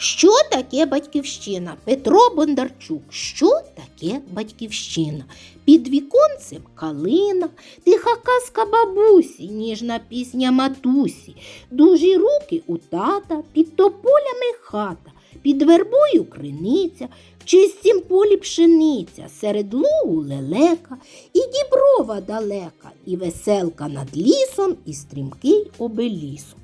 Що таке батьківщина? Петро Бондарчук. Що таке батьківщина? Під віконцем калина, тиха казка бабусі, ніжна пісня матусі, дужі руки у тата, під тополями хата, під вербою криниця, в чистім полі пшениця, серед лугу лелека, і діброва далека, і веселка над лісом, і стрімкий обелісом.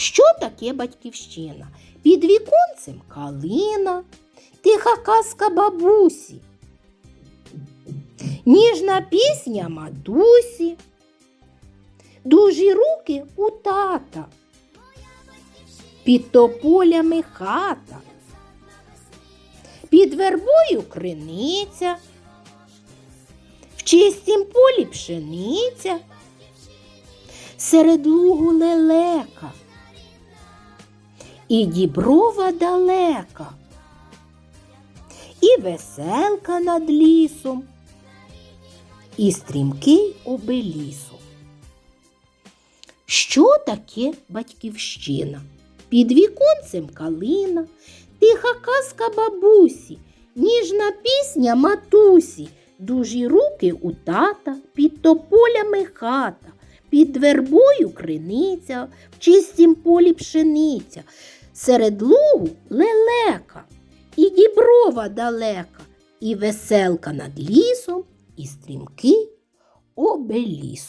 Що таке батьківщина? Під віконцем калина, тиха казка бабусі, ніжна пісня матусі, дужі руки у тата, під тополями хата, під вербою криниця, в чистім полі пшениця, серед лугу лелека і діброва далека, і веселка над лісом, і стрімкий обелісом. Що таке батьківщина? Під віконцем калина, тиха казка бабусі, ніжна пісня матусі, дужі руки у тата, під тополями хата, під вербою криниця, в чистім полі пшениця, серед лугу лелека, і діброва далека, і веселка над лісом, і стрімкий обеліс.